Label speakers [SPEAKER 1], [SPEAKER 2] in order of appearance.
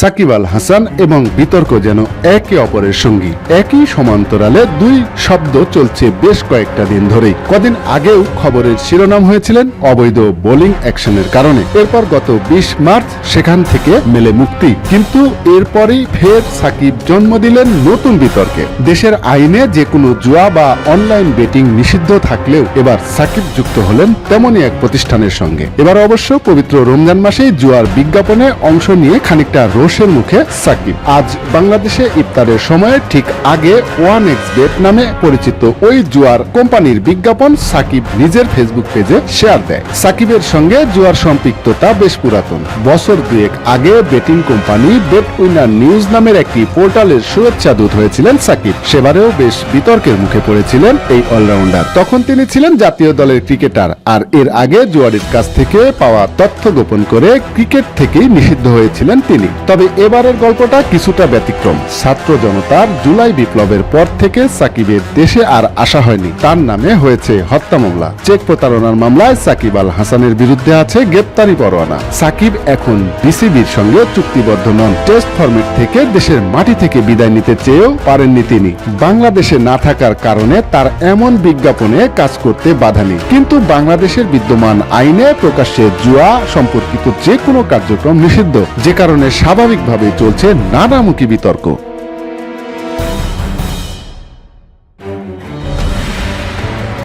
[SPEAKER 1] সাকিব আল হাসান এবং বিতর্ক যেন একে অপরের সঙ্গী। একই সমান্তরালে দুই শব্দ চলছে বেশ কয়েকটা দিন ধরেই। কদিন আগেও খবরের শিরোনাম হয়েছিলেন অবৈধ বোলিং অ্যাকশনের কারণে। এরপর গত বিশ মার্চ সেখান থেকে মেলে মুক্তি। কিন্তু এরপরেই ফের সাকিব জন্ম দিলেন নতুন বিতর্কে। দেশের আইনে যে কোনো জুয়া বা অনলাইন বেটিং নিষিদ্ধ থাকলেও এবার সাকিব যুক্ত হলেন তেমনই এক প্রতিষ্ঠানের সঙ্গে। এবার অবশ্য পবিত্র রমজান মাসেই জুয়ার বিজ্ঞাপনে অংশ নিয়ে খানিকটা রোষের মুখে সাকিব। আজ বাংলাদেশে ইফতারের সময়ে ঠিক আগে ওয়ান এক্স বেট নামে পরিচিত ওই জুয়ার কোম্পানির বিজ্ঞাপন সাকিব নিজের ফেসবুক পেজে শেয়ার দেয়। সাকিবের সঙ্গে জুয়ার সম্পৃক্ততা বেশ পুরাতন। বছর দুয়েক আগে betting company bet winner news নামের একটি পোর্টালের শুভেচ্ছা দূত হয়েছিলেন সাকিব। সেবারেও বেশ বিতর্কের মুখে পড়েছিলেন এই অলরাউন্ডার। তখন তিনি ছিলেন জাতীয় দলের ক্রিকেটার আর এর আগে জুয়ারির কাছ থেকে পাওয়া তথ্য গোপন করে ক্রিকেট থেকেই নিষিদ্ধ হয়েছিলেন তিনি। তবে এবারের গল্পটা কিছুটা ব্যতিক্রম। ছাত্র জনতার জুলাই বিপ্লবের পর থেকে সাকিবের দেশে আর আসা হয়নি। তার নামে হয়েছে হত্যা মামলা। চেক প্রতারণার মামলায় সাকিব আল হাসানের বিরুদ্ধে আছে গ্রেপ্তারি পরোয়ানা। সাকিব এখন বিসিবির সঙ্গে চুক্তিবদ্ধ নন। টেস্ট ফরম্যাট থেকে দেশের মাটি থেকে বিদায় নিতে চেয়েও পারেননি তিনি। বাংলাদেশে না থাকার কারণে তার এমন বিজ্ঞাপনে কাজ করতে বাধা নেই। কিন্তু বাংলাদেশের বিদ্যমান আইনে প্রকাশ্যে জুয়া, সম্পর্কিত যে কোনো কার্যক্রম নিষিদ্ধ। যে কারণে স্বাভাবিকভাবে চলছে নানামুখী বিতর্ক।